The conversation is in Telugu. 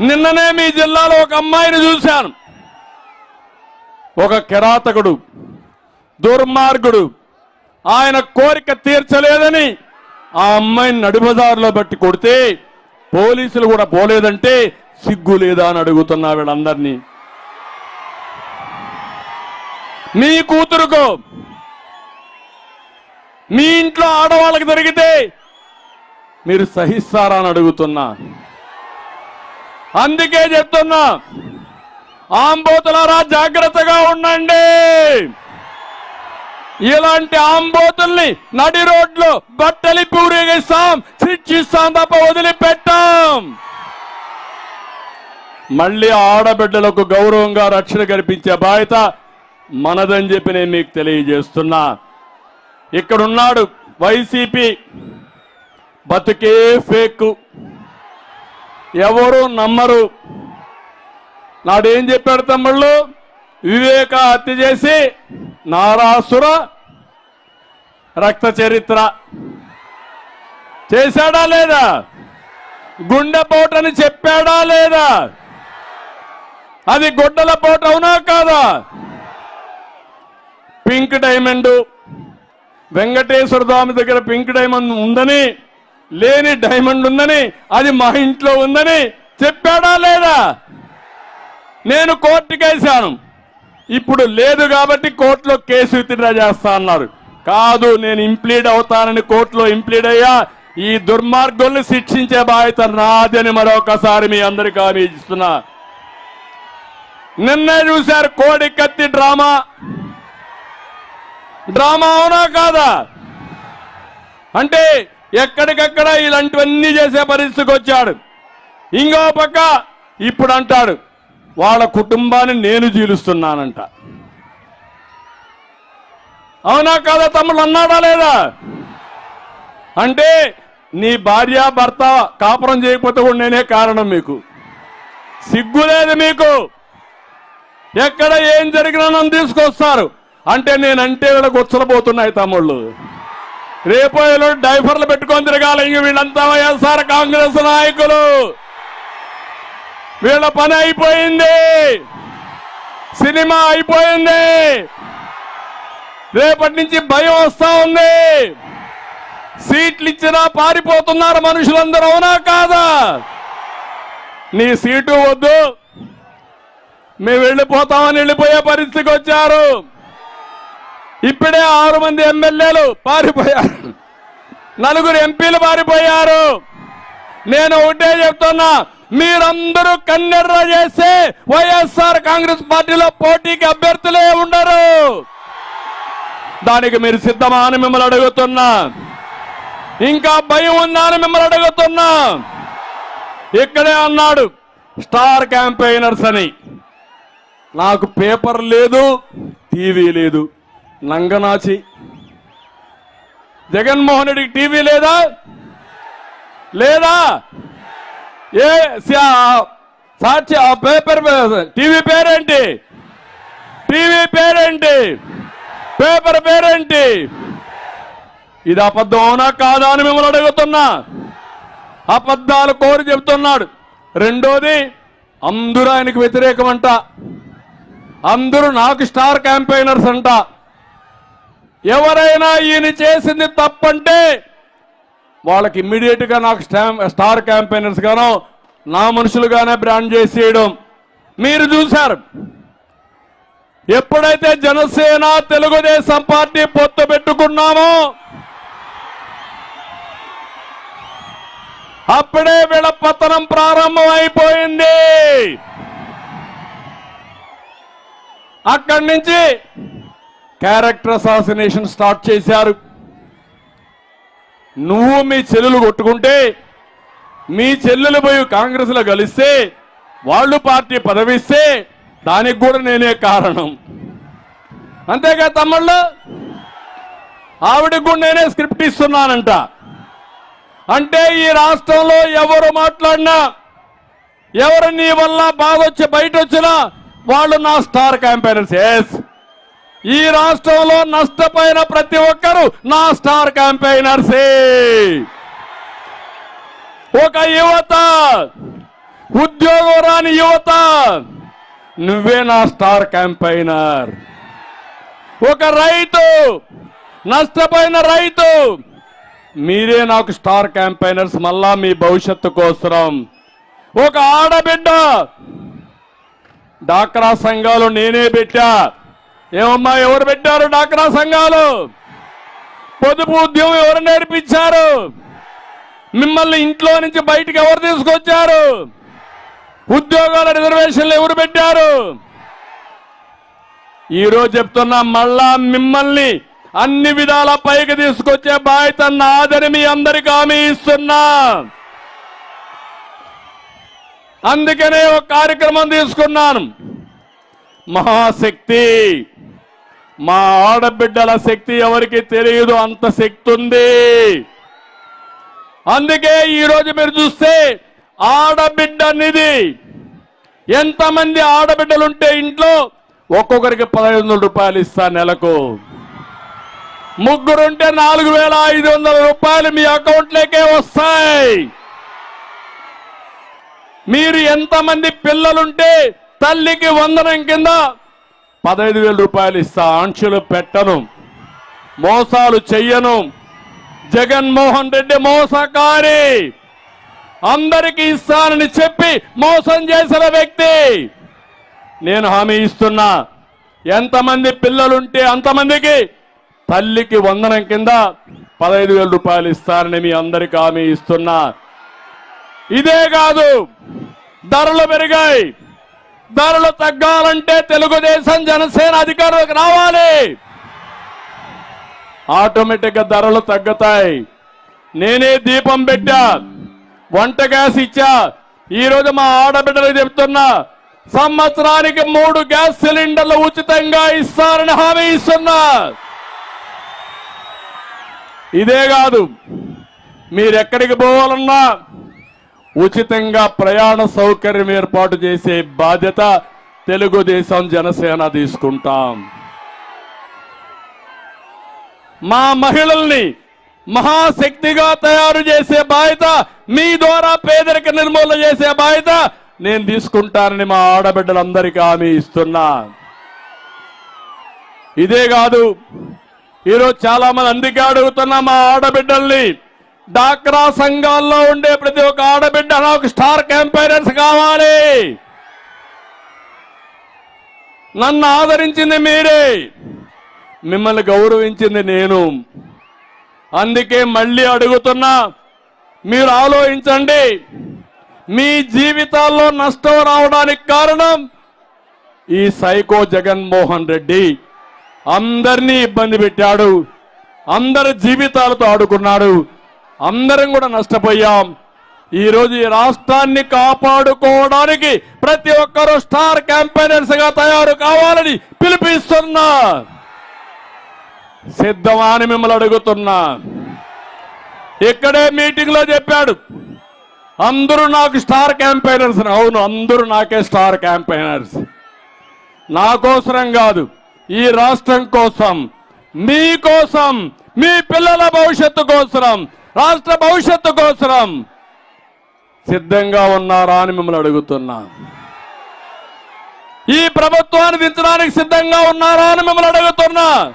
నిన్ననే మీ జిల్లాలో ఒక అమ్మాయిని చూశాను. ఒక కిరాతకుడు దుర్మార్గుడు. ఆయన కోరిక తీర్చలేదని ఆ అమ్మాయిని నడిబజారులో బట్టి కొడితే పోలీసులు కూడా పోలేదంటే సిగ్గు లేదా అని అడుగుతున్నా వీళ్ళందరినీ. మీ కూతురుకో మీ ఇంట్లో ఆడవాళ్ళకి జరిగితే మీరు సహిస్తారా అని అడుగుతున్నా. అందుకే చెప్తున్నా ఆంబోతులారా జాగ్రత్తగా ఉండండి. ఇలాంటి ఆంబోతుల్ని నడి రోడ్లు బట్టలి పూరేగిస్తాం శిక్షిస్తాం తప్ప వదిలిపెట్టాం. మళ్ళీ ఆడబిడ్డలకు గౌరవంగా రక్షణ కల్పించే బాధ్యత మనదని చెప్పి నేను మీకు తెలియజేస్తున్నా. ఇక్కడున్నాడు వైసీపీ. బతుకే ఫేక్. ఎవరు నమ్మరు. నాడేం చెప్పాడు తమ్ముళ్ళు? వివేక హత్య చేసి నారాసుర రక్త చరిత్ర. చేశాడా లేదా? గుండెపోటని చెప్పాడా లేదా? అది గుడ్డల పోట అవునా కాదా? Pink diamond. వెంకటేశ్వర స్వామి దగ్గర పింక్ డైమండ్ ఉందని లేని డైమండ్ ఉందని అది మా ఇంట్లో ఉందని చెప్పాడా లేదా? నేను కోర్టుకేశాను ఇప్పుడు లేదు కాబట్టి కోర్టులో కేసు విత్డ్రా చేస్తా అన్నారు. కాదు నేను ఇంప్లీడ్ అవుతానని కోర్టులో ఇంప్లీడ్ అయ్యా. ఈ దుర్మార్గుల్ని శిక్షించే బాధ్యత నాదని మరొకసారి మీ అందరికీ హామీ ఇస్తున్నా. నిన్నే చూశారు కోడి కత్తి డ్రామా. డ్రామా అవునా కాదా? అంటే ఎక్కడికక్కడ ఇలాంటివన్నీ చేసే పరిస్థితికి వచ్చాడు. ఇంకో పక్క ఇప్పుడు అంటాడు వాళ్ళ కుటుంబాన్ని నేను జీలుస్తున్నానంట. అవునా కాదా తమ్ముడు అన్నాడా లేదా? అంటే నీ భార్య భర్త కాపురం చేయకపోతే కూడా నేనే కారణం మీకు. సిగ్గు లేదు మీకు. ఎక్కడ ఏం జరిగినా నన్ను తీసుకొస్తారు. అంటే నేనంటే వీళ్ళకి ఉచ్చలపోతున్నాయి తమ్ముళ్ళు. రేపు డైఫర్లు పెట్టుకొని తిరగాలి. ఇంక వీళ్ళంతా వైఎస్ఆర్ కాంగ్రెస్ నాయకులు. వీళ్ళ పని అయిపోయింది. సినిమా అయిపోయింది. రేపటి నుంచి భయం వస్తా ఉంది. సీట్లు ఇచ్చినా పారిపోతున్నారు మనుషులందరూ అవునా కాదా? నీ సీటు వద్దు. మేము వెళ్ళిపోతామని వెళ్ళిపోయే పరిస్థితికి వచ్చారు. ఇప్పుడే ఆరు మంది ఎమ్మెల్యేలు పారిపోయారు. నలుగురు ఎంపీలు పారిపోయారు. నేను ఒకటే చెప్తున్నా మీరందరూ కన్నెర్ర చేస్తే వైఎస్ఆర్ కాంగ్రెస్ పార్టీలో పోటీకి అభ్యర్థులే ఉండరు. దానికి మీరు సిద్ధమా అని మిమ్మల్ని అడుగుతున్నా. ఇంకా భయం ఉందా అని మిమ్మల్ని అడుగుతున్నా. ఇక్కడే అన్నాడు స్టార్ క్యాంపెయినర్స్ అని. నాకు పేపర్ లేదు టీవీ లేదు. నంగనాచి జగన్మోహన్ రెడ్డికి టీవీ లేదా? లేదా? ఏ సాక్షి ఆ పేపర్ టీవీ పేరేంటి? టీవీ పేరేంటి? పేపర్ పేరేంటి? ఇది అబద్ధం అవునా కాదా అని మిమ్మల్ని అడుగుతున్నా. అబద్ధాలు కోరి చెబుతున్నాడు. రెండోది అందరూ ఆయనకు వ్యతిరేకం అంట అందరూ నాకు స్టార్ క్యాంపెయినర్స్ అంట. ఎవరైనా ఈయన చేసింది తప్పంటే వాళ్ళకి ఇమ్మీడియట్గా నాకు స్టార్ క్యాంపెయినర్స్ గానో నా మనుషులుగానే బ్రాండ్ చేసేయడం మీరు చూశారు. ఎప్పుడైతే జనసేన తెలుగుదేశం పార్టీ పొత్తు పెట్టుకున్నామో అప్పుడే వీళ్ళ పతనం ప్రారంభం అయిపోయింది అక్కడి నుంచి క్యారెక్టర్ అసాసినేషన్ స్టార్ట్ చేశారు. నువ్వు మీ చెల్లెలు కొట్టుకుంటే మీ చెల్లెలు పోయి కాంగ్రెస్లో కలిస్తే వాళ్ళు పార్టీ పదవిస్తే దానికి కూడా నేనే కారణం. అంతేగా తమ్ముళ్ళు? ఆవిడకు కూడా నేనే స్క్రిప్ట్ ఇస్తున్నానంట. అంటే ఈ రాష్ట్రంలో ఎవరు మాట్లాడినా ఎవరు నీ వల్ల బాధ వచ్చి బయట వచ్చినా వాళ్ళు నా స్టార్ క్యాంపెయినర్స్. ఎస్ ఈ రాష్ట్రంలో నష్టపోయిన ప్రతి ఒక్కరు నా స్టార్ క్యాంపెయినర్సే. ఒక యువత ఉద్యోగం రాని యువత నువ్వే నా స్టార్ క్యాంపైనర్ ఒక రైతు నష్టపోయిన రైతు మీరే నాకు స్టార్ క్యాంపైనర్స్ మళ్ళా మీ భవిష్యత్తు కోసరం. ఒక ఆడబిడ్డ డాక్రా సంఘాలు నేనే పెట్టా. ఏమమ్మా ఎవరు పెట్టారు డాక్రా సంఘాలు? పొదుపు ఉద్యమం ఎవరు నేర్పించారు? మిమ్మల్ని ఇంట్లో నుంచి బయటకు ఎవరు తీసుకొచ్చారు? ఉద్యోగాల రిజర్వేషన్లు ఎవరు పెట్టారు? ఈరోజు చెప్తున్నా మళ్ళా మిమ్మల్ని అన్ని విధాల పైకి తీసుకొచ్చే బాధ్యత నాదని మీ అందరికి హామీ ఇస్తున్నా. అందుకనే ఒక కార్యక్రమం తీసుకున్నాను. మహాశక్తి. మా ఆడబిడ్డల శక్తి ఎవరికి తెలియదు అంత శక్తి ఉంది. అందుకే ఈరోజు మీరు చూస్తే ఆడబిడ్డ నిధి. ఎంతమంది ఆడబిడ్డలుంటే ఇంట్లో ఒక్కొక్కరికి పదహైదు వందల రూపాయలు ఇస్తా నెలకు. ముగ్గురుంటే నాలుగు వేల ఐదు వందల రూపాయలు మీ అకౌంట్లోకే వస్తాయి. మీరు ఎంతమంది పిల్లలుంటే తల్లికి వందనం కింద పదహైదు వేల రూపాయలు ఇస్తా. ఆంక్షలు పెట్టను. మోసాలు చెయ్యను. జగన్మోహన్ రెడ్డి మోసకారి. అందరికీ ఇస్తానని చెప్పి మోసం చేసిన వ్యక్తి. నేను హామీ ఇస్తున్నా. ఎంతమంది పిల్లలుంటే అంతమందికి తల్లికి వందనం కింద పదహైదు వేల రూపాయలు ఇస్తారని మీ అందరికి హామీ ఇస్తున్నా. ఇదే కాదు ధరలు పెరిగాయి. ధరలు తగ్గాలంటే తెలుగుదేశం జనసేన అధికారులకు రావాలి. ఆటోమేటిక్గా ధరలు తగ్గుతాయి. నేనే దీపం పెట్టా వంట గ్యాస్ ఇచ్చా. ఈ రోజు మా ఆడబిడ్డలు చెప్తున్నా సంవత్సరానికి మూడు గ్యాస్ సిలిండర్లు ఉచితంగా ఇస్తారని హామీ ఇస్తున్నా. ఇదే కాదు మీరెక్కడికి పోవాలన్నా ఉచితంగా ప్రయాణ సౌకర్యం ఏర్పాటు చేసే బాధ్యత తెలుగుదేశం జనసేన తీసుకుంటాం. మా మహిళల్ని మహాశక్తిగా తయారు చేసే బాధ్యత మీ ద్వారా పేదరిక నిర్మూలన చేసే బాధ్యత నేను తీసుకుంటానని మా ఆడబిడ్డలందరికీ హామీ ఇస్తున్నా. ఇదే కాదు ఈరోజు చాలా మంది అందుకే అడుగుతున్నా మా ఆడబిడ్డల్ని డాక్రా సంఘాల్లో ఉండే ప్రతి ఒక్క ఆడబిడ్డ నాకు స్టార్ క్యాంపైనర్స్ కావాలి. నన్ను ఆదరించింది మీరే. మిమ్మల్ని గౌరవించింది నేను. అందుకే మళ్ళీ అడుగుతున్నా మీరు ఆలోచించండి. మీ జీవితాల్లో నష్టం రావడానికి కారణం ఈ సైకో జగన్మోహన్ రెడ్డి. అందరినీ ఇబ్బంది పెట్టాడు. అందరి జీవితాలతో ఆడుకున్నాడు. అందరం కూడా నష్టపోయాం. ఈరోజు ఈ రాష్ట్రాన్ని కాపాడుకోవడానికి ప్రతి ఒక్కరూ స్టార్ క్యాంపెయినర్స్గా తయారు కావాలని పిలిపిస్తున్నా. సిద్ధమా అని మిమ్మల్ని అడుగుతున్నా. ఇక్కడే మీటింగ్లో చెప్పాడు. అందరూ నాకు స్టార్ క్యాంపెయినర్స్ అవును అందరూ నాకే స్టార్ క్యాంపెయినర్స్. నా కోసరం కాదు ఈ రాష్ట్రం కోసం మీ కోసం మీ పిల్లల భవిష్యత్తు కోసరం. రాష్ట్ర భవిష్యత్తు కోసరం. సిద్ధంగా ఉన్నారా అని మిమ్మల్ని అడుగుతున్నా. ఈ ప్రభుత్వాన్ని దించడానికి సిద్ధంగా ఉన్నారా అని మిమ్మల్ని అడుగుతున్నా.